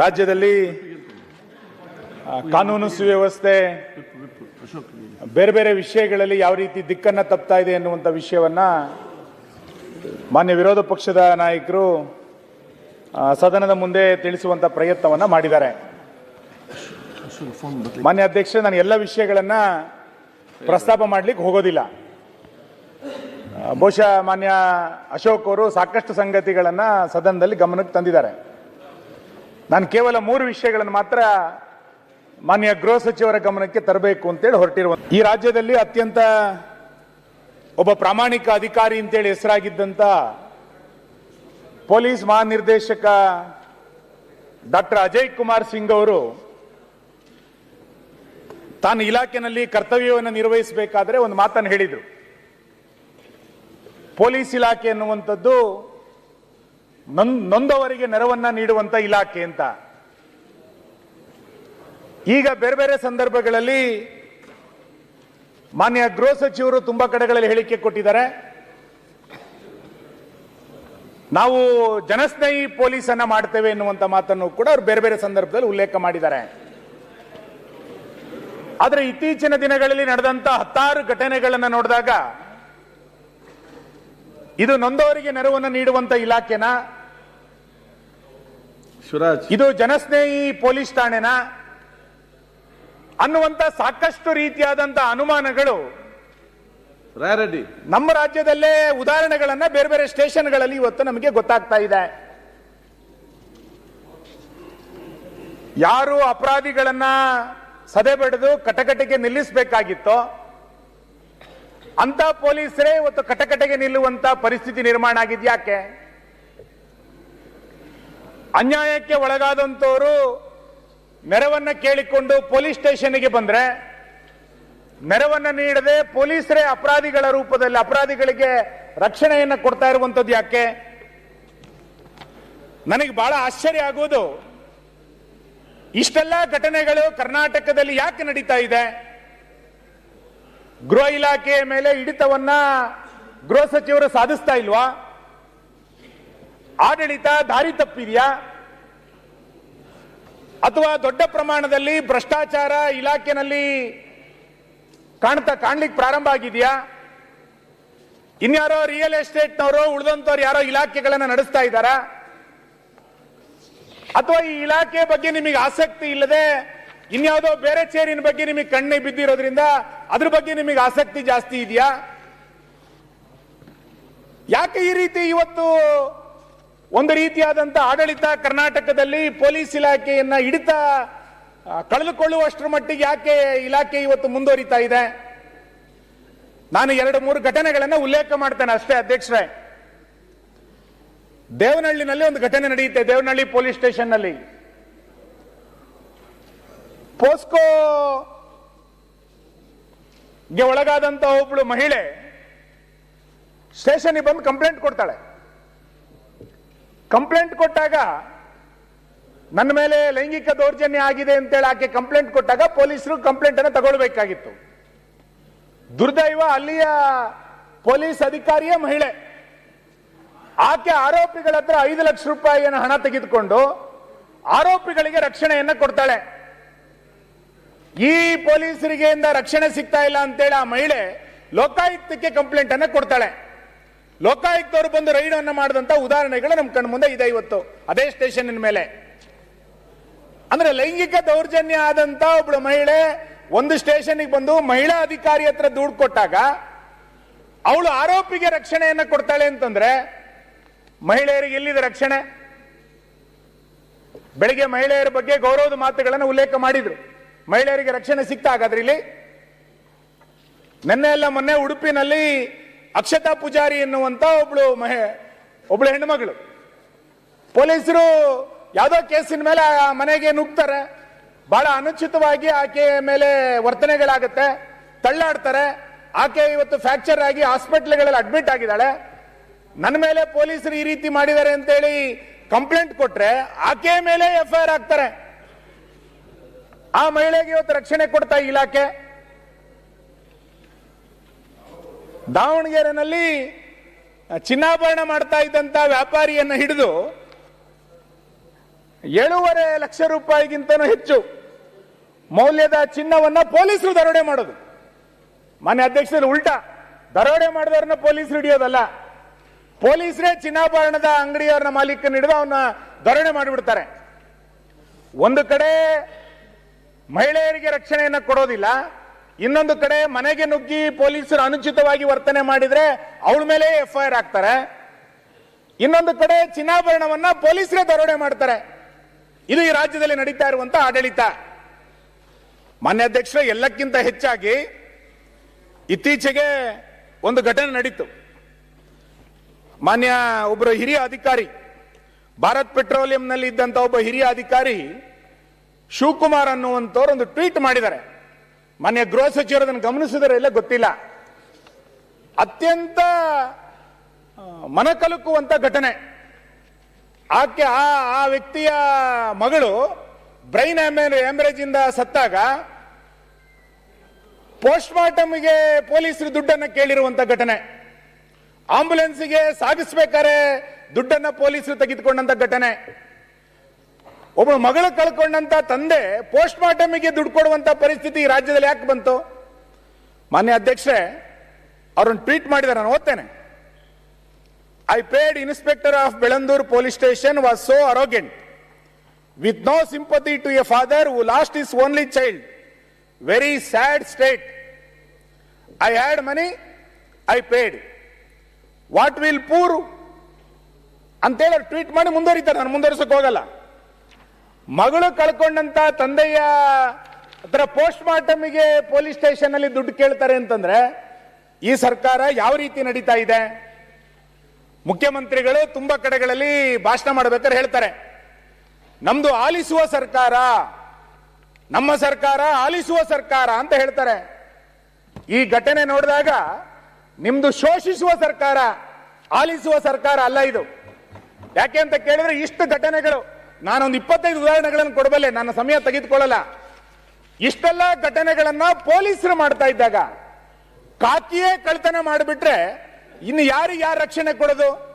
ರಾಜ್ಯದಲ್ಲಿ ಕಾನೂನು ಸುವ್ಯವಸ್ಥೆ, ಬೇರೆ ಬೇರೆ ವಿಷಯಗಳಲ್ಲಿ ಯಾವ ರೀತಿ ದಿಕ್ಕನ್ನ ತಪ್ತಾ ಇದೆ ಎನ್ನುವಂಥ ವಿಷಯವನ್ನ ಮಾನ್ಯ ವಿರೋಧ ಪಕ್ಷದ ನಾಯಕರು ಸದನದ ಮುಂದೆ ತಿಳಿಸುವಂಥ ಪ್ರಯತ್ನವನ್ನ ಮಾಡಿದ್ದಾರೆ. ಮಾನ್ಯ ಅಧ್ಯಕ್ಷ, ನಾನು ಎಲ್ಲ ವಿಷಯಗಳನ್ನ ಪ್ರಸ್ತಾಪ ಮಾಡ್ಲಿಕ್ಕೆ ಹೋಗೋದಿಲ್ಲ. ಬಹುಶಃ ಮಾನ್ಯ ಅಶೋಕ್ ಅವರು ಸಾಕಷ್ಟು ಸಂಗತಿಗಳನ್ನ ಸದನದಲ್ಲಿ ಗಮನಕ್ಕೆ ತಂದಿದ್ದಾರೆ. ನಾನು ಕೇವಲ ಮೂರು ವಿಷಯಗಳನ್ನು ಮಾತ್ರ ಮಾನ್ಯ ಗೃಹ ಸಚಿವರ ಗಮನಕ್ಕೆ ತರಬೇಕು ಅಂತೇಳಿ ಹೊರಟಿರುವ ಈ ರಾಜ್ಯದಲ್ಲಿ ಅತ್ಯಂತ ಒಬ್ಬ ಪ್ರಾಮಾಣಿಕ ಅಧಿಕಾರಿ ಅಂತೇಳಿ ಹೆಸರಾಗಿದ್ದಂಥ ಪೊಲೀಸ್ ಮಹಾನಿರ್ದೇಶಕ ಡಾಕ್ಟರ್ ಅಜಯ್ ಕುಮಾರ್ ಸಿಂಗ್ ಅವರು ತಾನು ಇಲಾಖೆಯಲ್ಲಿ ಕರ್ತವ್ಯವನ್ನು ನಿರ್ವಹಿಸಬೇಕಾದ್ರೆ ಒಂದು ಮಾತನ್ನು ಹೇಳಿದರು. ಪೊಲೀಸ್ ಇಲಾಖೆ ಎನ್ನುವಂಥದ್ದು ನೊಂದವರಿಗೆ ನೆರವನ್ನ ನೀಡುವಂತ ಇಲಾಖೆ ಅಂತ. ಈಗ ಬೇರೆ ಬೇರೆ ಸಂದರ್ಭಗಳಲ್ಲಿ ಮಾನ್ಯ ಗೃಹ ಸಚಿವರು ತುಂಬಾ ಕಡೆಗಳಲ್ಲಿ ಹೇಳಿಕೆ ಕೊಟ್ಟಿದ್ದಾರೆ. ನಾವು ಜನಸ್ನೇಹಿ ಪೊಲೀಸ್ ಅನ್ನ ಮಾಡ್ತೇವೆ ಎನ್ನುವಂತ ಮಾತನ್ನು ಕೂಡ ಅವರು ಬೇರೆ ಬೇರೆ ಸಂದರ್ಭದಲ್ಲಿ ಉಲ್ಲೇಖ ಮಾಡಿದ್ದಾರೆ. ಆದರೆ ಇತ್ತೀಚಿನ ದಿನಗಳಲ್ಲಿ ನಡೆದಂತ ಹತ್ತಾರು ಘಟನೆಗಳನ್ನು ನೋಡಿದಾಗ ಇದು ನೊಂದವರಿಗೆ ನೆರವನ್ನು ನೀಡುವಂತ ಇಲಾಖೆನ? ಶಿವರಾಜ್. ಇದು ಜನಸ್ನೇಹಿ ಪೊಲೀಸ್ ಠಾಣೆನಾ? ಅನ್ನುವಂತ ಸಾಕಷ್ಟು ರೀತಿಯಾದಂತ ಅನುಮಾನಗಳು ರಾಯರೆಡ್ಡಿ. ನಮ್ಮ ರಾಜ್ಯದಲ್ಲೇ ಉದಾಹರಣೆಗಳನ್ನ ಬೇರೆ ಬೇರೆ ಸ್ಟೇಷನ್ಗಳಲ್ಲಿ ಇವತ್ತು ನಮಗೆ ಗೊತ್ತಾಗ್ತಾ ಇದೆ. ಯಾರು ಅಪರಾಧಿಗಳನ್ನ ಸದೆ ಬಡಿದು ಕಟಕಟೆಗೆ ನಿಲ್ಲಿಸಬೇಕಾಗಿತ್ತೋ ಅಂತ ಪೊಲೀಸರೇ ಇವತ್ತು ಕಟಕಟೆಗೆ ನಿಲ್ಲುವಂತ ಪರಿಸ್ಥಿತಿ ನಿರ್ಮಾಣ ಆಗಿದ್ ಯಾಕೆ ಅನ್ಯಾಯಕ್ಕೆ ಒಳಗಾದಂಥವರು ನೆರವನ್ನ ಕೇಳಿಕೊಂಡು ಪೊಲೀಸ್ ಸ್ಟೇಷನ್ಗೆ ಬಂದ್ರೆ, ನೆರವನ್ನ ನೀಡದೆ ಪೊಲೀಸರೇ ಅಪರಾಧಿಗಳ ರೂಪದಲ್ಲಿ ಅಪರಾಧಿಗಳಿಗೆ ರಕ್ಷಣೆಯನ್ನ ಕೊಡ್ತಾ ಇರುವಂಥದ್ದು ಯಾಕೆ? ನನಗೆ ಬಹಳ ಆಶ್ಚರ್ಯ ಆಗುವುದು ಇಷ್ಟೆಲ್ಲ ಘಟನೆಗಳು ಕರ್ನಾಟಕದಲ್ಲಿ ಯಾಕೆ ನಡೀತಾ ಇದೆ? ಗೃಹ ಇಲಾಖೆಯ ಮೇಲೆ ಹಿಡಿತವನ್ನ ಗೃಹ ಸಚಿವರು ಸಾಧಿಸ್ತಾ ಇಲ್ವಾ? ಆಡಳಿತ ದಾರಿ ತಪ್ಪಿದೆಯಾ? ಅಥವಾ ದೊಡ್ಡ ಪ್ರಮಾಣದಲ್ಲಿ ಭ್ರಷ್ಟಾಚಾರ ಇಲಾಖೆನಲ್ಲಿ ಕಾಣ್ತಾ ಕಾಣ್ಲಿಕ್ಕೆ ಪ್ರಾರಂಭ ಆಗಿದೆಯಾ? ಇನ್ಯಾರೋ ರಿಯಲ್ ಎಸ್ಟೇಟ್ನವರು ಉಳಿದಂತವ್ರು ಯಾರೋ ಇಲಾಖೆಗಳನ್ನ ನಡೆಸ್ತಾ ಇದ್ದಾರಾ? ಅಥವಾ ಈ ಇಲಾಖೆ ಬಗ್ಗೆ ನಿಮಗೆ ಆಸಕ್ತಿ ಇಲ್ಲದೆ ಇನ್ಯಾವುದೋ ಬೇರೆ ಚೇರಿನ ಬಗ್ಗೆ ನಿಮಗೆ ಕಣ್ಣೆ ಬಿದ್ದಿರೋದ್ರಿಂದ ಅದ್ರ ಬಗ್ಗೆ ನಿಮಗೆ ಆಸಕ್ತಿ ಜಾಸ್ತಿ ಇದೆಯಾ? ಯಾಕೆ ಈ ರೀತಿ ಇವತ್ತು ಒಂದು ರೀತಿಯಾದಂಥ ಆಡಳಿತ ಕರ್ನಾಟಕದಲ್ಲಿ ಪೊಲೀಸ್ ಇಲಾಖೆಯನ್ನ ಹಿಡಿತ ಕಳೆದುಕೊಳ್ಳುವಷ್ಟರ ಮಟ್ಟಿಗೆ ಯಾಕೆ ಇಲಾಖೆ ಇವತ್ತು ಮುಂದುವರಿತಾ ಇದೆ? ನಾನು ಎರಡು ಮೂರು ಘಟನೆಗಳನ್ನ ಉಲ್ಲೇಖ ಮಾಡ್ತೇನೆ ಅಷ್ಟೇ, ಅಧ್ಯಕ್ಷರೇ. ದೇವನಹಳ್ಳಿನಲ್ಲಿ ಒಂದು ಘಟನೆ ನಡೆಯುತ್ತೆ, ದೇವನಹಳ್ಳಿ ಪೊಲೀಸ್ ಸ್ಟೇಷನ್ನಲ್ಲಿ ಪೋಸ್ಕೋ ಗೆ ಒಳಗಾದಂತ ಒಬ್ಬಳು ಮಹಿಳೆ, ಸ್ಟೇಷನ್ಗೆ ಬಂದು ಕಂಪ್ಲೇಂಟ್ ಕೊಡ್ತಾಳೆ. ಕಂಪ್ಲೇಂಟ್ ಕೊಟ್ಟಾಗ ನನ್ನ ಮೇಲೆ ಲೈಂಗಿಕ ದೌರ್ಜನ್ಯ ಆಗಿದೆ ಅಂತೇಳಿ ಆಕೆ ಕಂಪ್ಲೇಂಟ್ ಕೊಟ್ಟಾಗ ಪೊಲೀಸರು ಕಂಪ್ಲೇಂಟ್ ಅನ್ನು ತಗೊಳ್ಬೇಕಾಗಿತ್ತು. ದುರ್ದೈವ ಅಲ್ಲಿಯ ಪೊಲೀಸ್ ಅಧಿಕಾರಿಯೇ ಮಹಿಳೆ. ಆಕೆ ಆರೋಪಿಗಳ ಹತ್ರ ಐದು ಲಕ್ಷ ರೂಪಾಯಿಯನ್ನು ಹಣ ತೆಗೆದುಕೊಂಡು ಆರೋಪಿಗಳಿಗೆ ರಕ್ಷಣೆಯನ್ನ ಕೊಡ್ತಾಳೆ. ಈ ಪೊಲೀಸರಿಗೆ ರಕ್ಷಣೆ ಸಿಗ್ತಾ ಇಲ್ಲ ಅಂತೇಳಿ ಆ ಮಹಿಳೆ ಲೋಕಾಯುಕ್ತಕ್ಕೆ ಕಂಪ್ಲೇಂಟ್ ಅನ್ನ ಕೊಡ್ತಾಳೆ. ಲೋಕಾಯುಕ್ತವರು ಬಂದು ರೈಡ್ ಅನ್ನ ಮಾಡಿದಂತ ಉದಾಹರಣೆಗಳು ನಮ್ಮ ಕಣ್ಣು ಮುಂದೆ ಇದೆ ಇವತ್ತು. ಅದೇ ಸ್ಟೇಷನ್ ಮೇಲೆ. ಅಂದ್ರೆ ಲೈಂಗಿಕ ದೌರ್ಜನ್ಯ ಆದಂತ ಒಬ್ಳು ಮಹಿಳೆ ಒಂದು ಸ್ಟೇಷನ್ಗೆ ಬಂದು ಮಹಿಳಾ ಅಧಿಕಾರಿ ಹತ್ರ ದುಡ್ಡು ಕೊಟ್ಟಾಗ ಅವಳು ಆರೋಪಿಗೆ ರಕ್ಷಣೆಯನ್ನ ಕೊಡ್ತಾಳೆ ಅಂತಂದ್ರೆ ಮಹಿಳೆಯರಿಗೆ ಎಲ್ಲಿದೆ ರಕ್ಷಣೆ? ಬೆಳಿಗ್ಗೆ ಮಹಿಳೆಯರ ಬಗ್ಗೆ ಗೌರವದ ಮಾತುಗಳನ್ನು ಉಲ್ಲೇಖ ಮಾಡಿದ್ರು. ಮಹಿಳೆಯರಿಗೆ ರಕ್ಷಣೆ ಸಿಗ್ತಾ ಹಾಗಾದ್ರೆ ಇಲ್ಲಿ ನೆನ್ನೆ ಎಲ್ಲ ಮೊನ್ನೆ ಉಡುಪಿನಲ್ಲಿ ಅಕ್ಷತಾ ಪೂಜಾರಿ ಎನ್ನುವಂತ ಒಬ್ಳು ಮಹೆ, ಒಬ್ಳು ಹೆಣ್ಮಗಳು ಪೊಲೀಸರು ಯಾವುದೋ ಕೇಸಿನ ಮೇಲೆ ಆ ಮನೆಗೆ ನುಗ್ತಾರೆ. ಬಹಳ ಅನುಚಿತವಾಗಿ ಆಕೆ ಮೇಲೆ ವರ್ತನೆಗಳಾಗುತ್ತೆ, ತಳ್ಳಾಡ್ತಾರೆ. ಆಕೆ ಇವತ್ತು ಫ್ರಾಕ್ಚರ್ ಆಗಿ ಹಾಸ್ಪಿಟ್ಲ್ಗಳಲ್ಲಿ ಅಡ್ಮಿಟ್ ಆಗಿದ್ದಾಳೆ. ನನ್ನ ಮೇಲೆ ಪೊಲೀಸರು ಈ ರೀತಿ ಮಾಡಿದ್ದಾರೆ ಅಂತೇಳಿ ಕಂಪ್ಲೇಂಟ್ ಕೊಟ್ರೆ ಆಕೆ ಮೇಲೆ ಎಫ್ ಐ ಆರ್ ಹಾಕ್ತಾರೆ. ಆ ಮಹಿಳೆಗೆ ಇವತ್ತು ರಕ್ಷಣೆ ಕೊಡ್ತಾ ಇಲಾಖೆ ದಾವಣಗೆರೆನಲ್ಲಿ ಚಿನ್ನಾಭರಣ ಮಾಡ್ತಾ ಇದ್ದಂತ ವ್ಯಾಪಾರಿಯನ್ನ ಹಿಡಿದು ಏಳೂವರೆ ಲಕ್ಷ ರೂಪಾಯಿಗಿಂತನೂ ಹೆಚ್ಚು ಮೌಲ್ಯದ ಚಿನ್ನವನ್ನ ಪೊಲೀಸರು ದರೋಡೆ ಮಾಡೋದು. ಮಾನ್ಯ ಅಧ್ಯಕ್ಷರು ಉಲ್ಟಾ, ದರೋಡೆ ಮಾಡಿದವ್ರನ್ನ ಪೊಲೀಸರು ಹಿಡಿಯೋದಲ್ಲ. ಪೊಲೀಸರೇ ಚಿನ್ನಾಭರಣದ ಅಂಗಡಿಯವರನ್ನ ಮಾಲೀಕನ ಹಿಡಿದು ಅವನ್ನ ದರೋಡೆ ಮಾಡಿಬಿಡ್ತಾರೆ. ಒಂದು ಕಡೆ ಮಹಿಳೆಯರಿಗೆ ರಕ್ಷಣೆಯನ್ನು ಕೊಡೋದಿಲ್ಲ ಇನ್ನೊಂದು ಕಡೆ ಮನೆಗೆ ನುಗ್ಗಿ ಪೊಲೀಸರು ಅನುಚಿತವಾಗಿ ವರ್ತನೆ ಮಾಡಿದ್ರೆ ಅವಳ ಮೇಲೆ ಎಫ್ ಐ ಆರ್ ಹಾಕ್ತಾರೆ. ಇನ್ನೊಂದು ಕಡೆ ಚಿನ್ನಾಭರಣವನ್ನ ಪೊಲೀಸರೇ ದರೋಡೆ ಮಾಡ್ತಾರೆ. ಇದು ಈ ರಾಜ್ಯದಲ್ಲಿ ನಡೀತಾ ಇರುವಂತ ಆಡಳಿತ. ಮಾನ್ಯ ಅಧ್ಯಕ್ಷರ, ಎಲ್ಲಕ್ಕಿಂತ ಹೆಚ್ಚಾಗಿ ಇತ್ತೀಚೆಗೆ ಒಂದು ಘಟನೆ ನಡೀತು. ಮಾನ್ಯ ಒಬ್ಬರು ಹಿರಿಯ ಅಧಿಕಾರಿ, ಭಾರತ್ ಪೆಟ್ರೋಲಿಯಂನಲ್ಲಿ ಇದ್ದಂತ ಒಬ್ಬ ಹಿರಿಯ ಅಧಿಕಾರಿ ಶಿವಕುಮಾರ್ ಅನ್ನುವಂಥವ್ರು ಒಂದು ಟ್ವೀಟ್ ಮಾಡಿದ್ದಾರೆ. ಮಾನ್ಯ ಗೃಹ ಸಚಿವರು ಅದನ್ನು ಗಮನಿಸಿದರೆ ಇಲ್ಲ ಗೊತ್ತಿಲ್ಲ. ಅತ್ಯಂತ ಮನಕಲುಕುವಂಥ ಮನಕಲುಕುವಂತ ಘಟನೆ. ಆಕೆ ಆ ಆ ವ್ಯಕ್ತಿಯ ಮಗಳು ಬ್ರೈನ್ ಆಂಬ್ರೇಜ್ ಇಂದ ಸತ್ತಾಗ ಪೋಸ್ಟ್ ಮಾರ್ಟಮ್ಗೆ ಪೊಲೀಸರು ದುಡ್ಡನ್ನ ಕೇಳಿರುವಂತ ಘಟನೆ. ಆಂಬುಲೆನ್ಸ್ಗೆ ಸಾಗಿಸ್ಬೇಕಾದ್ರೆ ದುಡ್ಡನ್ನ ಪೊಲೀಸರು ತೆಗೆದುಕೊಂಡಂತ ಘಟನೆ. ಒಬ್ಬ ಮಗಳು ಕಳ್ಕೊಂಡಂತ ತಂದೆ ಪೋಸ್ಟ್ ಮಾರ್ಟಮ್ಗೆ ದುಡ್ಡು ಕೊಡುವಂತ ಪರಿಸ್ಥಿತಿ ಈ ರಾಜ್ಯದಲ್ಲಿ ಯಾಕೆ ಬಂತು? ಮಾನ್ಯ ಅಧ್ಯಕ್ಷರೇ, ಅವ್ರನ್ನ ಟ್ವೀಟ್ ಮಾಡಿದ್ದಾರೆ ನಾನು ಓದ್ತೇನೆ. I paid inspector of Bellandur police station was so arrogant with no sympathy to a father who lost is only child very sad state I had money I paid what will poor ಅಂತೇಳಿ tweet ಮಾಡಿ ಮುಂದುವರಿತಾರೆ. ನಾನು ಮುಂದುವರಿಸೋಕೆ ಹೋಗಲ್ಲ. ಮಗಳು ಕಳ್ಕೊಂಡಂತ ತಂದೆಯ ಹತ್ರ post ಮಾರ್ಟಮ್ಗೆ police station ಅಲ್ಲಿ ದುಡ್ಡು ಕೇಳ್ತಾರೆ ಅಂತಂದ್ರೆ, ಈ ಸರ್ಕಾರ ಯಾವ ರೀತಿ ನಡೀತಾ ಇದೆ? ಮುಖ್ಯಮಂತ್ರಿಗಳು ತುಂಬಾ ಕಡೆಗಳಲ್ಲಿ ಭಾಷಣ ಮಾಡಬೇಕಾದ್ರೆ ಹೇಳ್ತಾರೆ. ನಮ್ದು ಆಲಿಸುವ ಸರ್ಕಾರ, ನಮ್ಮ ಸರ್ಕಾರ ಆಲಿಸುವ ಸರ್ಕಾರ ಅಂತ ಹೇಳ್ತಾರೆ. ಈ ಘಟನೆ ನೋಡಿದಾಗ ನಿಮ್ದು ಶೋಷಿಸುವ ಸರ್ಕಾರ, ಆಲಿಸುವ ಸರ್ಕಾರ ಅಲ್ಲ ಇದು. ಯಾಕೆ ಅಂತ ಕೇಳಿದ್ರೆ ಇಷ್ಟು ಘಟನೆಗಳು ನಾನೊಂದು ಇಪ್ಪತ್ತೈದು ಉದಾಹರಣೆಗಳನ್ನು ಕೊಡಬಲ್ಲೆ, ನನ್ನ ಸಮಯ ತೆಗೆದುಕೊಳ್ಳಲ್ಲ. ಇಷ್ಟೆಲ್ಲ ಘಟನೆಗಳನ್ನ ಪೊಲೀಸರು ಮಾಡ್ತಾ ಇದ್ದಾಗ, ಕಾಕಿಯೇ ಕಳ್ತನ ಮಾಡಿಬಿಟ್ರೆ ಇನ್ನು ಯಾರು ಯಾರು ರಕ್ಷಣೆ ಕೊಡೋದು?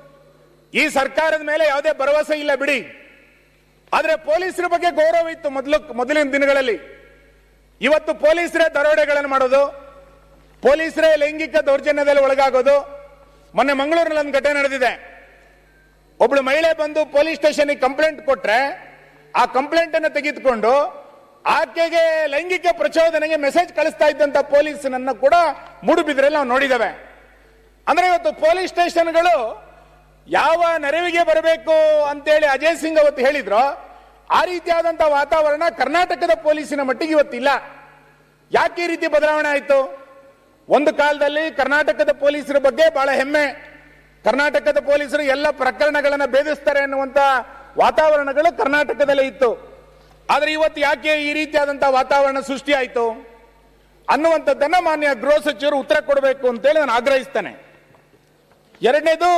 ಈ ಸರ್ಕಾರದ ಮೇಲೆ ಯಾವುದೇ ಭರವಸೆ ಇಲ್ಲ ಬಿಡಿ. ಆದ್ರೆ ಪೊಲೀಸರ ಬಗ್ಗೆ ಗೌರವ ಇತ್ತು ಮೊದಲು, ಮೊದಲಿನ ದಿನಗಳಲ್ಲಿ. ಇವತ್ತು ಪೊಲೀಸರೇ ದರೋಡೆಗಳನ್ನು ಮಾಡೋದು, ಪೊಲೀಸರೇ ಲೈಂಗಿಕ ದೌರ್ಜನ್ಯದಲ್ಲಿ ಒಳಗಾಗೋದು. ಮೊನ್ನೆ ಮಂಗಳೂರಿನಲ್ಲಿ ಒಂದು ಘಟನೆ ನಡೆದಿದೆ. ಒಬ್ಳು ಮಹಿಳೆ ಬಂದು ಪೊಲೀಸ್ ಸ್ಟೇಷನ್ ಕಂಪ್ಲೇಂಟ್ ಕೊಟ್ರೆ, ಆ ಕಂಪ್ಲೇಂಟ್ ಅನ್ನು ತೆಗೆದುಕೊಂಡು ಆಕೆಗೆ ಲೈಂಗಿಕ ಪ್ರಚೋದನೆಗೆ ಮೆಸೇಜ್ ಕಳಿಸ್ತಾ ಇದ್ದಂತ ಪೊಲೀಸನನ್ನ ಕೂಡ ಮೂಡುಬಿದ್ರಲ್ಲಿ ನಾವು ನೋಡಿದ್ದೇವೆ. ಅಂದ್ರೆ ಇವತ್ತು ಪೊಲೀಸ್ ಸ್ಟೇಷನ್ಗಳು ಯಾವ ನೆರವಿಗೆ ಬರಬೇಕು ಅಂತೇಳಿ ಅಜಯ್ ಸಿಂಗ್ ಅವತ್ತು ಹೇಳಿದ್ರು, ಆ ರೀತಿಯಾದಂತಹ ವಾತಾವರಣ ಕರ್ನಾಟಕದ ಪೊಲೀಸಿನ ಮಟ್ಟಿಗೆ ಇವತ್ತಿಲ್ಲ. ಯಾಕೆ ಈ ರೀತಿ ಬದಲಾವಣೆ ಆಯಿತು? ಒಂದು ಕಾಲದಲ್ಲಿ ಕರ್ನಾಟಕದ ಪೊಲೀಸರ ಬಗ್ಗೆ ಬಹಳ ಹೆಮ್ಮೆ. ಕರ್ನಾಟಕದ ಪೊಲೀಸರು ಎಲ್ಲ ಪ್ರಕರಣಗಳನ್ನು ಭೇದಿಸ್ತಾರೆ ಅನ್ನುವಂತ ವಾತಾವರಣಗಳು ಕರ್ನಾಟಕದಲ್ಲೇ ಇತ್ತು. ಆದರೆ ಇವತ್ತು ಯಾಕೆ ಈ ರೀತಿಯಾದಂಥ ವಾತಾವರಣ ಸೃಷ್ಟಿ ಆಯಿತು ಅನ್ನುವಂಥದ್ದನ್ನ ಮಾನ್ಯ ಗೃಹ ಸಚಿವರು ಉತ್ತರ ಕೊಡಬೇಕು ಅಂತೇಳಿ ನಾನು ಆಗ್ರಹಿಸ್ತೇನೆ. ಎರಡನೇದು,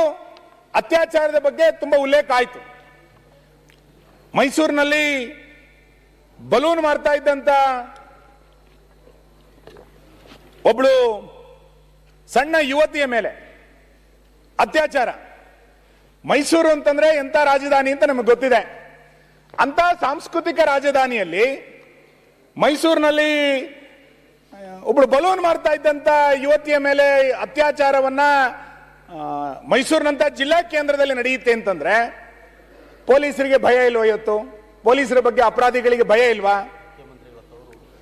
ಅತ್ಯಾಚಾರದ ಬಗ್ಗೆ ತುಂಬಾ ಉಲ್ಲೇಖ ಆಯಿತು. ಮೈಸೂರಿನಲ್ಲಿ ಬಲೂನ್ ಮಾರ್ತಾ ಇದ್ದಂತ ಒಬ್ಳು ಸಣ್ಣ ಯುವತಿಯ ಮೇಲೆ ಅತ್ಯಾಚಾರ. ಮೈಸೂರು ಅಂತಂದ್ರೆ ಎಂತ ರಾಜಧಾನಿ ಅಂತ ನಮಗೆ ಗೊತ್ತಿದೆ. ಅಂತ ಸಾಂಸ್ಕೃತಿಕ ರಾಜಧಾನಿಯಲ್ಲಿ ಮೈಸೂರಿನಲ್ಲಿ ಒಬ್ಳು ಬಲೂನ್ ಮಾಡ್ತಾ ಇದ್ದಂತ ಯುವತಿಯ ಮೇಲೆ ಅತ್ಯಾಚಾರವನ್ನ ಮೈಸೂರಿನಂಥ ಜಿಲ್ಲಾ ಕೇಂದ್ರದಲ್ಲಿ ನಡೆಯುತ್ತೆ ಅಂತಂದ್ರೆ ಪೊಲೀಸರಿಗೆ ಭಯ ಇಲ್ವಾ ಇವತ್ತು? ಪೊಲೀಸರ ಬಗ್ಗೆ ಅಪರಾಧಿಗಳಿಗೆ ಭಯ ಇಲ್ವಾ?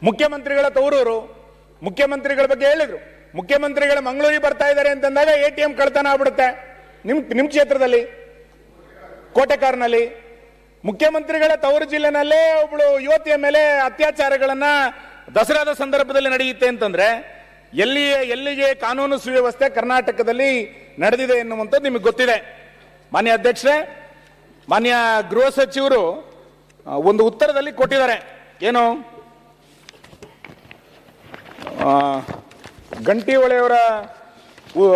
ಮುಖ್ಯಮಂತ್ರಿಗಳ ತೌರೂರು ಮುಖ್ಯಮಂತ್ರಿಗಳ ಬಗ್ಗೆ ಹೇಳಿದ್ರು. ಮುಖ್ಯಮಂತ್ರಿಗಳು ಮಂಗಳೂರಿಗೆ ಬರ್ತಾ ಇದ್ದಾರೆ ಅಂತಂದಾಗ ಎ ಟಿ ಎಂ ಕಳ್ತನ ಆಗ್ಬಿಡುತ್ತೆ. ನಿಮ್ ನಿಮ್ ಕ್ಷೇತ್ರದಲ್ಲಿ, ಕೋಟೆಕಾರ್ನಲ್ಲಿ. ಮುಖ್ಯಮಂತ್ರಿಗಳ ತವರು ಜಿಲ್ಲೆನಲ್ಲೇ ಒಬ್ಳು ಯುವತಿಯ ಮೇಲೆ ಅತ್ಯಾಚಾರಗಳನ್ನ ದಸರಾದ ಸಂದರ್ಭದಲ್ಲಿ ನಡೆಯುತ್ತೆ ಅಂತಂದ್ರೆ ಎಲ್ಲಿ ಎಲ್ಲಿಗೆ ಕಾನೂನು ಸುವ್ಯವಸ್ಥೆ ಕರ್ನಾಟಕದಲ್ಲಿ ನಡೆದಿದೆ ಎನ್ನುವಂಥದ್ದು ನಿಮಗೆ ಗೊತ್ತಿದೆ. ಮಾನ್ಯ ಅಧ್ಯಕ್ಷರೇ, ಮಾನ್ಯ ಗೃಹ ಸಚಿವರು ಒಂದು ಉತ್ತರದಲ್ಲಿ ಕೊಟ್ಟಿದ್ದಾರೆ. ಏನು? ಗಂಟಿ ಒಳೆಯವರ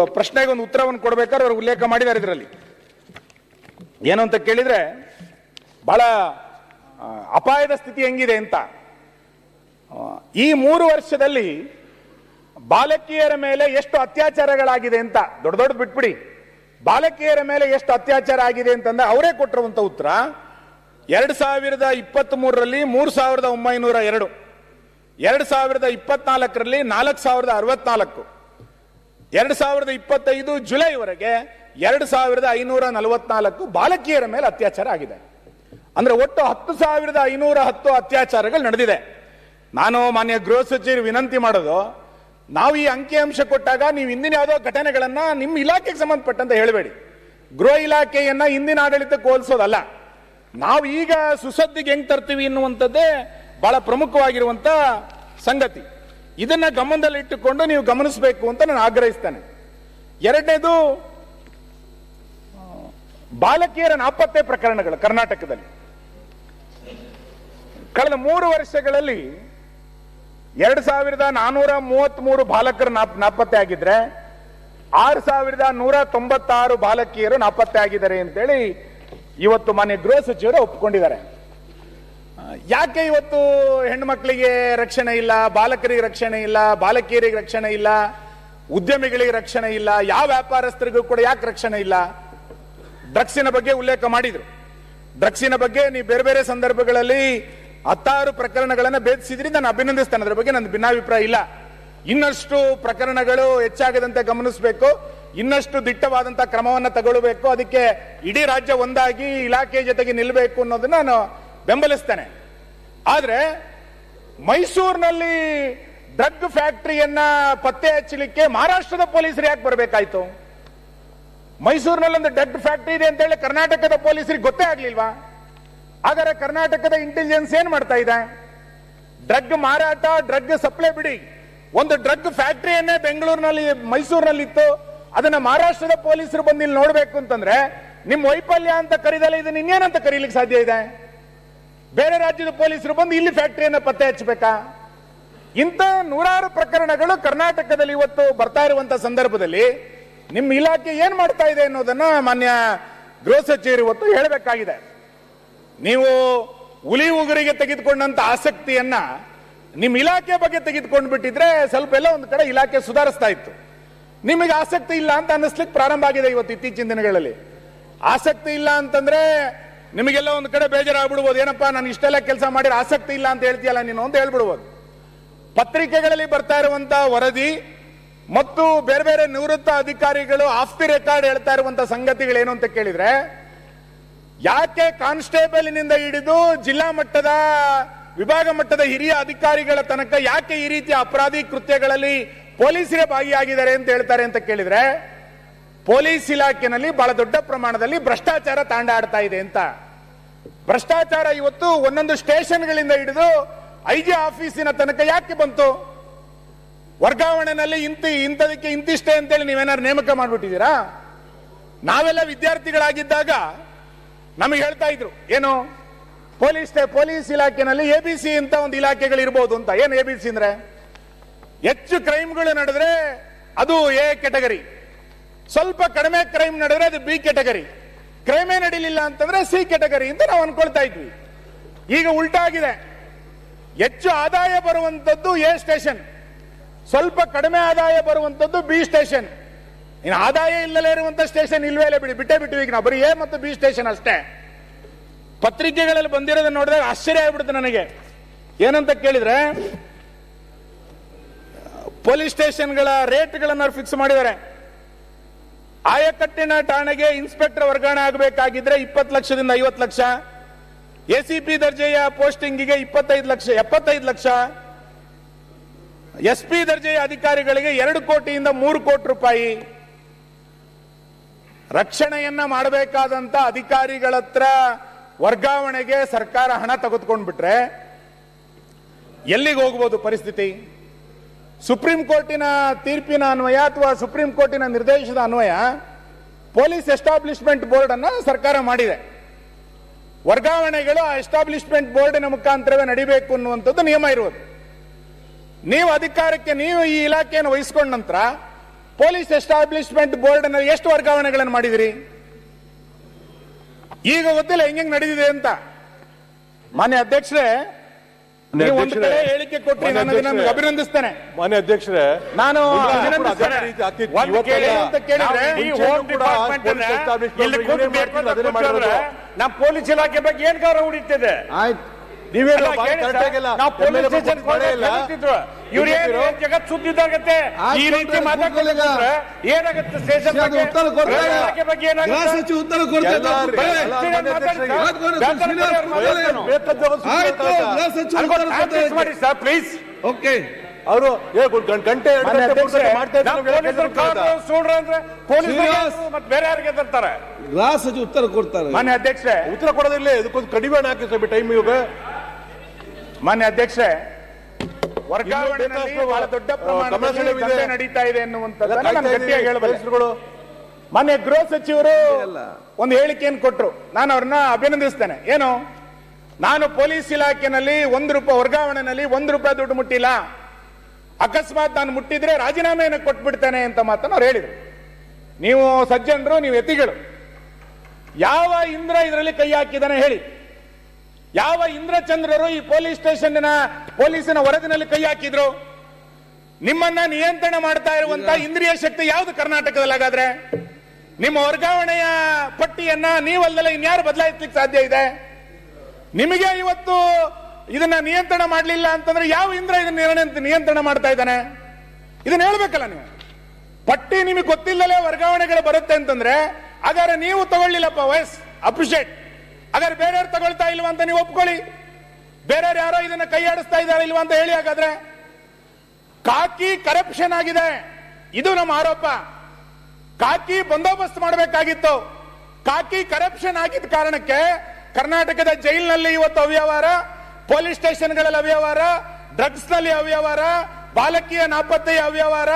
ಪ್ರಶ್ನೆಗೆ ಒಂದು ಉತ್ತರವನ್ನು ಕೊಡಬೇಕಾದ್ರೆ ಅವರು ಉಲ್ಲೇಖ ಮಾಡಿದ್ದಾರೆ ಇದರಲ್ಲಿ. ಏನು ಅಂತ ಕೇಳಿದ್ರೆ, ಬಹಳ ಅಪಾಯದ ಸ್ಥಿತಿ ಹೆಂಗಿದೆ ಅಂತ. ಈ ಮೂರು ವರ್ಷದಲ್ಲಿ ಬಾಲಕಿಯರ ಮೇಲೆ ಎಷ್ಟು ಅತ್ಯಾಚಾರಗಳಾಗಿದೆ ಅಂತ, ದೊಡ್ಡ ದೊಡ್ಡ ಬಿಟ್ಬಿಡಿ. ಬಾಲಕಿಯರ ಮೇಲೆ ಎಷ್ಟು ಅತ್ಯಾಚಾರ ಆಗಿದೆ ಅಂತಂದ್ರೆ ಅವರೇ ಕೊಟ್ಟಿರುವಂತ ಉತ್ತರ, ಎರಡು ಸಾವಿರದ ಇಪ್ಪತ್ತ್ ಮೂರರಲ್ಲಿ ಮೂರು ಸಾವಿರದ ಒಂಬೈನೂರ ಎರಡು. ಎರಡು ಸಾವಿರದ ಇಪ್ಪತ್ನಾಲ್ಕರಲ್ಲಿ ನಾಲ್ಕು ಸಾವಿರದ ಅರವತ್ನಾಲ್ಕು. ಎರಡು ಸಾವಿರದ ಇಪ್ಪತ್ತೈದು ಜುಲೈವರೆಗೆ ಎರಡು ಸಾವಿರದ ಐನೂರ ನಲವತ್ನಾಲ್ಕು ಬಾಲಕಿಯರ ಮೇಲೆ ಅತ್ಯಾಚಾರ ಆಗಿದೆ. ಅಂದ್ರೆ ಒಟ್ಟು ಹತ್ತು ಸಾವಿರದ ಐನೂರ ಹತ್ತು ಅತ್ಯಾಚಾರಗಳು ನಡೆದಿದೆ. ನಾನು ಮಾನ್ಯ ಗೃಹ ಸಚಿವರು ವಿನಂತಿ ಮಾಡೋದು, ನಾವು ಈ ಅಂಕಿಅಂಶ ಕೊಟ್ಟಾಗ ನೀವು ಹಿಂದಿನ ಯಾವುದೋ ಘಟನೆಗಳನ್ನ ನಿಮ್ಮ ಇಲಾಖೆಗೆ ಸಂಬಂಧಪಟ್ಟಂತೆ ಹೇಳಬೇಡಿ. ಗೃಹ ಇಲಾಖೆಯನ್ನ ಹಿಂದಿನ ಆಡಳಿತಕ್ಕೆ ಹೋಲಿಸೋದಲ್ಲ. ನಾವು ಈಗ ಸುಸದ್ದಿಗೆ ಹೆಂಗ್ ತರ್ತೀವಿ ಎನ್ನುವಂಥದ್ದೇ ಬಹಳ ಪ್ರಮುಖವಾಗಿರುವಂತ ಸಂಗತಿ. ಇದನ್ನ ಗಮನದಲ್ಲಿಟ್ಟುಕೊಂಡು ನೀವು ಗಮನಿಸಬೇಕು ಅಂತ ನಾನು ಆಗ್ರಹಿಸ್ತೇನೆ. ಎರಡನೇದು, ಬಾಲಕಿಯರ ನಾಪತ್ತೆ ಪ್ರಕರಣಗಳು ಕರ್ನಾಟಕದಲ್ಲಿ. ಕಳೆದ ಮೂರು ವರ್ಷಗಳಲ್ಲಿ ಎರಡು ಸಾವಿರದ ನಾನೂರ ಮೂವತ್ತ್ ಮೂರು ಬಾಲಕರು ನಾಪ್- ನಾಪತ್ತೆ ಆಗಿದ್ರೆ, ಆರು ಸಾವಿರದ ನೂರ ತೊಂಬತ್ತಾರು ಬಾಲಕಿಯರು ನಾಪತ್ತೆ ಆಗಿದ್ದಾರೆ ಅಂತೇಳಿ ಇವತ್ತು ಮಾನ್ಯ ಗೃಹ ಸಚಿವರು ಒಪ್ಪಿಕೊಂಡಿದ್ದಾರೆ. ಯಾಕೆ ಇವತ್ತು ಹೆಣ್ಮಕ್ಳಿಗೆ ರಕ್ಷಣೆ ಇಲ್ಲ, ಬಾಲಕರಿಗೆ ರಕ್ಷಣೆ ಇಲ್ಲ, ಬಾಲಕಿಯರಿಗೆ ರಕ್ಷಣೆ ಇಲ್ಲ, ಉದ್ಯಮಿಗಳಿಗೆ ರಕ್ಷಣೆ ಇಲ್ಲ, ಯಾವ ವ್ಯಾಪಾರಸ್ಥರಿಗೂ ಕೂಡ ಯಾಕೆ ರಕ್ಷಣೆ ಇಲ್ಲ? ಡ್ರಗ್ಸಿನ ಬಗ್ಗೆ ಉಲ್ಲೇಖ ಮಾಡಿದ್ರು. ಡ್ರಗ್ಸಿನ ಬಗ್ಗೆ ನೀವು ಬೇರೆ ಬೇರೆ ಸಂದರ್ಭಗಳಲ್ಲಿ ಹತ್ತಾರು ಪ್ರಕರಣಗಳನ್ನು ಭೇದಿಸಿದ್ರಿ, ನಾನು ಅಭಿನಂದಿಸ್ತೇನೆ. ಅದರ ಬಗ್ಗೆ ನನ್ನ ಭಿನ್ನಾಭಿಪ್ರಾಯ ಇಲ್ಲ. ಇನ್ನಷ್ಟು ಪ್ರಕರಣಗಳು ಹೆಚ್ಚಾಗದಂತೆ ಗಮನಿಸಬೇಕು, ಇನ್ನಷ್ಟು ದಿಟ್ಟವಾದಂತಹ ಕ್ರಮವನ್ನು ತಗೊಳ್ಬೇಕು, ಅದಕ್ಕೆ ಇಡೀ ರಾಜ್ಯ ಒಂದಾಗಿ ಇಲಾಖೆ ಜೊತೆಗೆ ನಿಲ್ಲಬೇಕು ಅನ್ನೋದನ್ನ ನಾನು ಬೆಂಬಲಿಸ್ತೇನೆ. ಆದರೆ ಮೈಸೂರಿನಲ್ಲಿ ಡ್ರಗ್ ಫ್ಯಾಕ್ಟರಿಯನ್ನ ಪತ್ತೆ ಹಚ್ಚಲಿಕ್ಕೆ ಮಹಾರಾಷ್ಟ್ರದ ಪೊಲೀಸರು ಯಾಕೆ ಬರಬೇಕಾಯ್ತು? ಮೈಸೂರಿನಲ್ಲಿ ಒಂದು ಡ್ರಗ್ ಫ್ಯಾಕ್ಟರಿ ಇದೆ ಅಂತ ಹೇಳಿ ಕರ್ನಾಟಕದ ಪೊಲೀಸರಿಗೆ ಗೊತ್ತೇ ಆಗ್ಲಿಲ್ವಾ? ಆದರೆ ಕರ್ನಾಟಕದ ಇಂಟೆಲಿಜೆನ್ಸ್ ಏನ್ ಮಾಡ್ತಾ ಇದೆ? ಡ್ರಗ್ ಮಾರಾಟ, ಡ್ರಗ್ ಸಪ್ಲೈ ಬಿಡಿ. ಒಂದು ಡ್ರಗ್ ಫ್ಯಾಕ್ಟ್ರಿಯನ್ನೇ ಬೆಂಗಳೂರಿನಲ್ಲಿ ಮೈಸೂರಿನಲ್ಲಿ ಇತ್ತು ಅದನ್ನ ಮಹಾರಾಷ್ಟ್ರದ ಪೊಲೀಸರು ಬಂದು ಇಲ್ಲಿ ನೋಡ್ಬೇಕು ಅಂತಂದ್ರೆ ನಿಮ್ ವೈಫಲ್ಯ ಅಂತ ಕರೀದಲ್ಲ, ಇದನ್ನ ಇನ್ನೇನಂತ ಕರೀಲಿಕ್ಕೆ ಸಾಧ್ಯ ಇದೆ? ಬೇರೆ ರಾಜ್ಯದ ಪೊಲೀಸರು ಬಂದು ಇಲ್ಲಿ ಫ್ಯಾಕ್ಟರಿಯನ್ನು ಪತ್ತೆ ಹಚ್ಚಬೇಕಾ? ಇಂಥ ನೂರಾರು ಪ್ರಕರಣಗಳು ಕರ್ನಾಟಕದಲ್ಲಿ ಇವತ್ತು ಬರ್ತಾ ಇರುವಂತ ಸಂದರ್ಭದಲ್ಲಿ ನಿಮ್ಮ ಇಲಾಖೆ ಏನ್ ಮಾಡ್ತಾ ಇದೆ ಅನ್ನೋದನ್ನ ಮಾನ್ಯ ಗೃಹ ಸಚಿವರು ಇವತ್ತು ಹೇಳಬೇಕಾಗಿದೆ. ನೀವು ಹುಲಿ ಉಗುರಿಗೆ ತೆಗೆದುಕೊಂಡಂತ ಆಸಕ್ತಿಯನ್ನ ನಿಮ್ಮ ಇಲಾಖೆ ಬಗ್ಗೆ ತೆಗೆದುಕೊಂಡು ಬಿಟ್ಟಿದ್ರೆ ಸ್ವಲ್ಪ ಎಲ್ಲ ಒಂದು ಕಡೆ ಇಲಾಖೆ ಸುಧಾರಿಸ್ತಾ ಇತ್ತು. ನಿಮಗೆ ಆಸಕ್ತಿ ಇಲ್ಲ ಅಂತ ಅನ್ನಿಸ್ಲಿಕ್ಕೆ ಪ್ರಾರಂಭ ಆಗಿದೆ ಇವತ್ತು ಇತ್ತೀಚಿನ ದಿನಗಳಲ್ಲಿ. ಆಸಕ್ತಿ ಇಲ್ಲ ಅಂತಂದ್ರೆ ನಿಮಗೆಲ್ಲ ಒಂದು ಕಡೆ ಬೇಜಾರಾಗ್ಬಿಡ್ಬೋದು. ಏನಪ್ಪ, ನಾನು ಇಷ್ಟೆಲ್ಲ ಕೆಲಸ ಮಾಡಿರೋ ಆಸಕ್ತಿ ಇಲ್ಲ ಅಂತ ಹೇಳ್ತೀಯಲ್ಲ ನೀನು ಅಂತ ಹೇಳ್ಬಿಡ್ಬೋದು. ಪತ್ರಿಕೆಗಳಲ್ಲಿ ಬರ್ತಾ ಇರುವಂತ ವರದಿ ಮತ್ತು ಬೇರೆ ಬೇರೆ ನಿವೃತ್ತ ಅಧಿಕಾರಿಗಳು ಆಫ್ ದಿ ರೆಕಾರ್ಡ್ ಹೇಳ್ತಾ ಇರುವಂತ ಸಂಗತಿಗಳೇನು ಅಂತ ಕೇಳಿದ್ರೆ, ಯಾಕೆ ಕಾನ್ಸ್ಟೇಬಲ್ನಿಂದ ಹಿಡಿದು ಜಿಲ್ಲಾ ಮಟ್ಟದ, ವಿಭಾಗ ಮಟ್ಟದ ಹಿರಿಯ ಅಧಿಕಾರಿಗಳ ತನಕ ಯಾಕೆ ಈ ರೀತಿಯ ಅಪರಾಧಿ ಕೃತ್ಯಗಳಲ್ಲಿ ಪೊಲೀಸರೇ ಭಾಗಿಯಾಗಿದ್ದಾರೆ ಅಂತ ಹೇಳ್ತಾರೆ ಅಂತ ಕೇಳಿದ್ರೆ, ಪೊಲೀಸ್ ಇಲಾಖೆನಲ್ಲಿ ಬಹಳ ದೊಡ್ಡ ಪ್ರಮಾಣದಲ್ಲಿ ಭ್ರಷ್ಟಾಚಾರ ತಾಂಡಾಡ್ತಾ ಇದೆ ಅಂತ. ಭ್ರಷ್ಟಾಚಾರ ಇವತ್ತು ಒಂದೊಂದು ಸ್ಟೇಷನ್ಗಳಿಂದ ಹಿಡಿದು ಐ ಜಿ ಆಫೀಸಿನ ತನಕ ಯಾಕೆ ಬಂತು? ವರ್ಗಾವಣೆನಲ್ಲಿ ಇಂತಿ ಇಂಥದಕ್ಕೆ ಇಂತಿಷ್ಟೇ ಅಂತೇಳಿ ನೀವೇನಾದ್ರು ನೇಮಕ ಮಾಡ್ಬಿಟ್ಟಿದ್ದೀರಾ? ನಾವೆಲ್ಲ ವಿದ್ಯಾರ್ಥಿಗಳಾಗಿದ್ದಾಗ ನಮಗೆ ಹೇಳ್ತಾ ಇದ್ರು, ಏನು? ಪೊಲೀಸ್ ಪೊಲೀಸ್ ಇಲಾಖೆನಲ್ಲಿ ಎ ಬಿ ಸಿ ಅಂತ ಒಂದು ಇಲಾಖೆಗಳು ಇರ್ಬೋದು ಅಂತ. ಏನು ಎ ಬಿ ಸಿ ಅಂದ್ರೆ? ಹೆಚ್ಚು ಕ್ರೈಮ್ಗಳು ನಡೆದ್ರೆ ಅದು ಎ ಕೆಟಗರಿ ಸ್ವಲ್ಪ ಕಡಿಮೆ ಕ್ರೈಮ್ ನಡೆದ್ರೆ ಅದು ಬಿ ಕೆಟಗರಿ ಕ್ರೈಮೇ ನಡೀಲಿಲ್ಲ ಅಂತಂದ್ರೆ ಸಿ ಕೆಟಗರಿ ಅಂತ ನಾವು ಅನ್ಕೊಳ್ತಾ ಇದ್ವಿ. ಈಗ ಉಲ್ಟಾಗಿದೆ. ಹೆಚ್ಚು ಆದಾಯ ಬರುವಂತದ್ದು ಎ ಸ್ಟೇಷನ್. ಸ್ವಲ್ಪ ಕಡಿಮೆ ಆದಾಯ ಬರುವಂತದ್ದು ಬಿ ಸ್ಟೇಷನ್. ಇನ್ನು ಆದಾಯ ಇಲ್ಲಲೇ ಇರುವಂತ ಸ್ಟೇಷನ್ ಇಲ್ವೇ ಇಲ್ಲ ಬಿಡಿ, ಬಿಟ್ಟೇ ಬಿಟ್ಟು ಈಗ ನಾವು. ಬರೀ ಎ ಮತ್ತು ಬಿ ಸ್ಟೇಷನ್ ಅಷ್ಟೇ. ಪತ್ರಿಕೆಗಳಲ್ಲಿ ಬಂದಿರೋದನ್ನ ನೋಡಿದಾಗ ಆಶ್ಚರ್ಯ ಆಗ್ಬಿಡುತ್ತೆ ನನಗೆ. ಏನಂತ ಕೇಳಿದ್ರೆ, ಪೊಲೀಸ್ ಸ್ಟೇಷನ್ಗಳ ರೇಟ್ಗಳನ್ನ ಫಿಕ್ಸ್ ಮಾಡಿದ್ದಾರೆ. ಆಯಕಟ್ಟಿನ ಠಾಣೆಗೆ ಇನ್ಸ್ಪೆಕ್ಟರ್ ವರ್ಗಾವಣೆ ಆಗಬೇಕಾಗಿದ್ರೆ ಇಪ್ಪತ್ತು ಲಕ್ಷದಿಂದ ಐವತ್ತು ಲಕ್ಷ. ಎಸಿಪಿ ದರ್ಜೆಯ ಪೋಸ್ಟಿಂಗಿಗೆ ಇಪ್ಪತ್ತೈದು ಲಕ್ಷ, ಎಪ್ಪತ್ತೈದು ಲಕ್ಷ. ಎಸ್ ಪಿ ದರ್ಜೆಯ ಅಧಿಕಾರಿಗಳಿಗೆ ಎರಡು ಕೋಟಿಯಿಂದ ಮೂರು ಕೋಟಿ ರೂಪಾಯಿ. ರಕ್ಷಣೆಯನ್ನ ಮಾಡಬೇಕಾದಂತ ಅಧಿಕಾರಿಗಳ ಹತ್ರ ವರ್ಗಾವಣೆಗೆ ಸರ್ಕಾರ ಹಣ ತೆಗೆದುಕೊಂಡ್ಬಿಟ್ರೆ ಎಲ್ಲಿಗೆ ಹೋಗ್ಬೋದು ಪರಿಸ್ಥಿತಿ? ಸುಪ್ರೀಂ ಕೋರ್ಟಿನ ತೀರ್ಪಿನ ಅನ್ವಯ ಅಥವಾ ಸುಪ್ರೀಂ ಕೋರ್ಟಿನ ನಿರ್ದೇಶದ ಅನ್ವಯ ಪೊಲೀಸ್ ಎಸ್ಟಾಬ್ಲಿಷ್ಮೆಂಟ್ ಬೋರ್ಡ್ ಅನ್ನ ಸರ್ಕಾರ ಮಾಡಿದೆ. ವರ್ಗಾವಣೆಗಳು ಆ ಎಸ್ಟಾಬ್ಲಿಷ್ಮೆಂಟ್ ಬೋರ್ಡಿನ ಮುಖಾಂತರವೇ ನಡಿಬೇಕು ಅನ್ನುವಂಥದ್ದು ನಿಯಮ ಇರುವುದು. ನೀವು ಅಧಿಕಾರಕ್ಕೆ, ನೀವು ಈ ಇಲಾಖೆಯನ್ನು ವಹಿಸಿಕೊಂಡ ನಂತರ ಪೊಲೀಸ್ ಎಸ್ಟಾಬ್ಲಿಷ್ಮೆಂಟ್ ಬೋರ್ಡ್ನಲ್ಲಿ ಎಷ್ಟು ವರ್ಗಾವಣೆಗಳನ್ನು ಮಾಡಿದಿರಿ? ಈಗ ಗೊತ್ತಿಲ್ಲ ಹೆಂಗೆ ನಡೆದಿದೆ ಅಂತ. ಮಾನ್ಯ ಅಧ್ಯಕ್ಷರೇ ನೀವು ಒಂದು ಅಧ್ಯಕ್ಷರೇ, ಕಡೆ ಹೇಳಿಕೆ ಅದನ್ನ ಅಧ್ಯಕ್ಷರೇ, ಅಭಿನಂದಿಸ್ತೇನೆ. ಮಾನ್ಯ ಅಧ್ಯಕ್ಷರೇ ನಾನು. ನಮ್ಮ ಪೊಲೀಸ್ ಇಲಾಖೆ ಬಗ್ಗೆ ಏನ್ ಗೌರವ ಉಳಿತಿದೆ ಆಯ್ತು. ಜಗತ್ ಈ ರೀತಿ ಏನಾಗುತ್ತೆ ಸ್ಟೇಷನ್ ಬಗ್ಗೆ? ಬಗ್ಗೆ ಏನಾಗುತ್ತೆ? ಉತ್ತರ ಮಾಡಿ ಸರ್ ಪ್ಲೀಸ್ ಓಕೆ. ಅವರು ಗಂಟೆ ಬೇರೆ ಯಾರಿಗೆ ತರ್ತಾರೆ? ಸಚಿವ ಉತ್ತರ ಕೊಡ್ತಾರೆ. ಮಾನ್ಯ ಅಧ್ಯಕ್ಷರೇ ಉತ್ತರ ಕೊಡೋದಿಲ್ಲ ಇದಕ್ಕೊಂದು ಕಡಿಮೆ ಹಾಕಿ ಸ್ವಲ್ಪ ಟೈಮ್ ಇವಾಗ. ಮಾನ್ಯ ಅಧ್ಯಕ್ಷರೇ ವರ್ಗಾವಣೆಯಲ್ಲಿ ಬೇಕಾದಷ್ಟು, ಬಹಳ ದೊಡ್ಡ ಪ್ರಮಾಣದಲ್ಲಿ. ದಂಧೆ ನಡೀತಾ ಇದೆ ಎನ್ನುವಂಥದ್ದನ್ನ ನಾನು ಗಟ್ಟಿಯಾಗಿ ಇದ್ದೀವಿ, ಹೇಳಬಲ್ಲೆ. ಮಾನ್ಯ ಗೃಹ ಸಚಿವರು. ಒಂದು ಹೇಳಿಕೆಯನ್ನು ಕೊಟ್ಟರು ನಾನು ಅವ್ರನ್ನ ಅಭಿನಂದಿಸ್ತೇನೆ. ಏನು? ನಾನು ಪೊಲೀಸ್ ಇಲಾಖೆನಲ್ಲಿ ಒಂದು ರೂಪಾಯಿ ವರ್ಗಾವಣೆನಲ್ಲಿ ಒಂದು ರೂಪಾಯಿ ದುಡ್ಡು ಮುಟ್ಟಿಲ್ಲ. ಅಕಸ್ಮಾತ್ ನಾನು ಮುಟ್ಟಿದ್ರೆ ರಾಜೀನಾಮೆಯನ್ನು ಕೊಟ್ಬಿಡ್ತೇನೆ ಅಂತ ಮಾತನ್ನು ಅವ್ರು ಹೇಳಿದ್ರು. ನೀವು ಸಜ್ಜನರು ನೀವು ಎತ್ತಿಗಳು ಯಾವ ಇಂದ್ರ ಇದರಲ್ಲಿ ಕೈ ಹಾಕಿದಾನೆ ಹೇಳಿ. ಯಾವ ಇಂದ್ರಚಂದ್ರರು ಈ ಪೊಲೀಸ್ ಸ್ಟೇಷನ್ ಪೊಲೀಸಿನ ವರದಿನಲ್ಲಿ ಕೈ ಹಾಕಿದ್ರು? ನಿಮ್ಮನ್ನ ನಿಯಂತ್ರಣ ಮಾಡ್ತಾ ಇರುವಂತ ಇಂದ್ರಿಯ ಶಕ್ತಿ ಯಾವುದು ಕರ್ನಾಟಕದಲ್ಲಿ ಹಾಗಾದ್ರೆ ನಿಮ್ಮ ವರ್ಗಾವಣೆಯ ಪಟ್ಟಿಯನ್ನ ನೀವಲ್ಲದೆ ಇನ್ಯಾರು ಬದಲಾಯಿಸ್ಲಿಕ್ಕೆ ಸಾಧ್ಯ ಇದೆ? ನಿಮಗೆ ಇವತ್ತು ಇದನ್ನ ನಿಯಂತ್ರಣ ಮಾಡಲಿಲ್ಲ ಅಂತಂದ್ರೆ ಯಾವ ಇಂದ್ರ ಇದನ್ನ ನಿಯಂತ್ರಣ ಮಾಡ್ತಾ ಇದ್ದಾನೆ? ಇದನ್ನ ಹೇಳ್ಬೇಕಲ್ಲ ನೀವು. ಪಟ್ಟಿ ನಿಮಗೆ ಗೊತ್ತಿಲ್ಲಲೇ ವರ್ಗಾವಣೆಗಳು ಬರುತ್ತೆ ಅಂತಂದ್ರೆ ಹಾಗಾದ್ರೆ ನೀವು ತಗೊಳ್ಳಿಲ್ಲಪ್ಪ ವಯಸ್. ಅಪ್ರಿಷಿಯೇಟ್. ಹಾಗಾದ್ರೆ ಬೇರೆಯವ್ರು ತಗೊಳ್ತಾ ಇಲ್ವಾ ಅಂತ ನೀವು ಒಪ್ಕೊಳ್ಳಿ. ಬೇರೆಯವ್ರು ಯಾರೋ ಇದನ್ನ ಆಡಿಸ್ತಾ ಇದ್ದಾರೆ ಇಲ್ವಾ ಅಂತ ಹೇಳಿ ಹಾಗಾದ್ರೆ. ಕಾಕಿ ಕರಪ್ಷನ್ ಆಗಿದೆ. ಇದು ನಮ್ಮ ಆರೋಪ. ಕಾಕಿ ಬಂದೋಬಸ್ತ್ ಮಾಡಬೇಕಾಗಿತ್ತು. ಕಾಕಿ ಕರಪ್ಷನ್ ಆಗಿದ್ದ ಕಾರಣಕ್ಕೆ ಕರ್ನಾಟಕದ ಜೈಲಿನಲ್ಲಿ ಇವತ್ತು ಅವ್ಯವಹಾರ, ಪೊಲೀಸ್ ಸ್ಟೇಷನ್ಗಳಲ್ಲಿ ಅವ್ಯವಹಾರ ಡ್ರಗ್ಸ್ನಲ್ಲಿ ಅವ್ಯವಹಾರ, ಬಾಲಕಿಯ ನಾಪತ್ತೆಯ ಅವ್ಯವಹಾರ,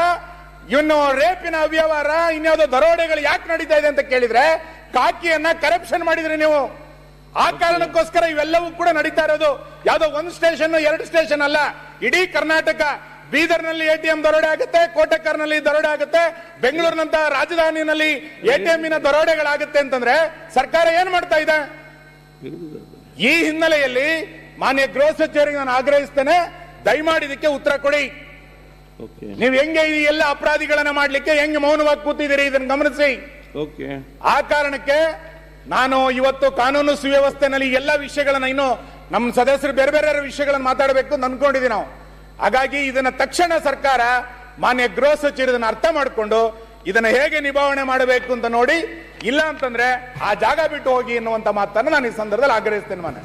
ಇನ್ನು ರೇಪಿನ ಅವ್ಯವಹಾರ, ಇನ್ಯಾವುದೋ ದರೋಡೆಗಳು ಯಾಕೆ ನಡೀತಾ ಇದೆ ಅಂತ ಕೇಳಿದ್ರೆ ಕಾಕಿಯನ್ನ ಕರಪ್ಷನ್ ಮಾಡಿದ್ರಿ ನೀವು. ಆ ಕಾರಣಕ್ಕೋಸ್ಕರ ಇವೆಲ್ಲವೂ ಕೂಡ ನಡೀತಾ ಇರೋದು. ಯಾವುದೋ ಒಂದು ಸ್ಟೇಷನ್ ಎರಡು ಸ್ಟೇಷನ್ ಅಲ್ಲ. ಇಡೀ ಕರ್ನಾಟಕ ಬೀದರ್ನಲ್ಲಿ ಎಟಿಎಂ ದರೋಡೆ ಆಗುತ್ತೆ ಕೋಟೆಕರ್ನಲ್ಲಿ ದರೋಡೆ ಆಗುತ್ತೆ ಬೆಂಗಳೂರಿನಂತ ರಾಜಧಾನಿನಲ್ಲಿ ಎಟಿಎಂನ ದರೋಡೆಗಳಾಗುತ್ತೆ ಅಂತಂದ್ರೆ ಸರ್ಕಾರ ಏನ್ ಮಾಡ್ತಾ ಇದೆ? ಈ ಹಿನ್ನೆಲೆಯಲ್ಲಿ ಮಾನ್ಯ ಗೃಹ ಸಚಿವರಿಗೆ ನಾನು ಆಗ್ರಹಿಸ್ತೇನೆ. ದಯಮಾಡಿ ಇದಕ್ಕೆ ಉತ್ತರ ಕೊಡಿ. ನೀವು ಹೆಂಗೆ ಈ ಎಲ್ಲ ಅಪರಾಧಿಗಳನ್ನ ಮಾಡ್ಲಿಕ್ಕೆ ಹೆಂಗೆ ಮೌನವಾಗಿ ಕೂತಿದ್ದೀರಿ? ಇದನ್ನು ಗಮನಿಸಿ. ಆ ಕಾರಣಕ್ಕೆ ನಾನು ಇವತ್ತು ಕಾನೂನು ಸುವ್ಯವಸ್ಥೆನಲ್ಲಿ ಎಲ್ಲ ವಿಷಯಗಳನ್ನ ಇನ್ನು ನಮ್ಮ ಸದಸ್ಯರು ಬೇರೆ ಬೇರೆ ವಿಷಯಗಳನ್ನು ಮಾತಾಡಬೇಕು ಅಂತ ಅನ್ಕೊಂಡಿದ್ದೀವಿ ನಾವು. ಹಾಗಾಗಿ ಇದನ್ನ ತಕ್ಷಣ ಸರ್ಕಾರ ಮಾನ್ಯ ಗೃಹ ಸಚಿವರು ಇದನ್ನ ಅರ್ಥ ಮಾಡಿಕೊಂಡು ಇದನ್ನ ಹೇಗೆ ನಿಭಾವಣೆ ಮಾಡಬೇಕು ಅಂತ ನೋಡಿ, ಇಲ್ಲ ಅಂತಂದ್ರೆ ಆ ಜಾಗ ಬಿಟ್ಟು ಹೋಗಿ ಎನ್ನುವಂತ ಮಾತನ್ನು ನಾನು ಈ ಸಂದರ್ಭದಲ್ಲಿ ಆಗ್ರಹಿಸ್ತೇನೆ ಮಾನ್ಯ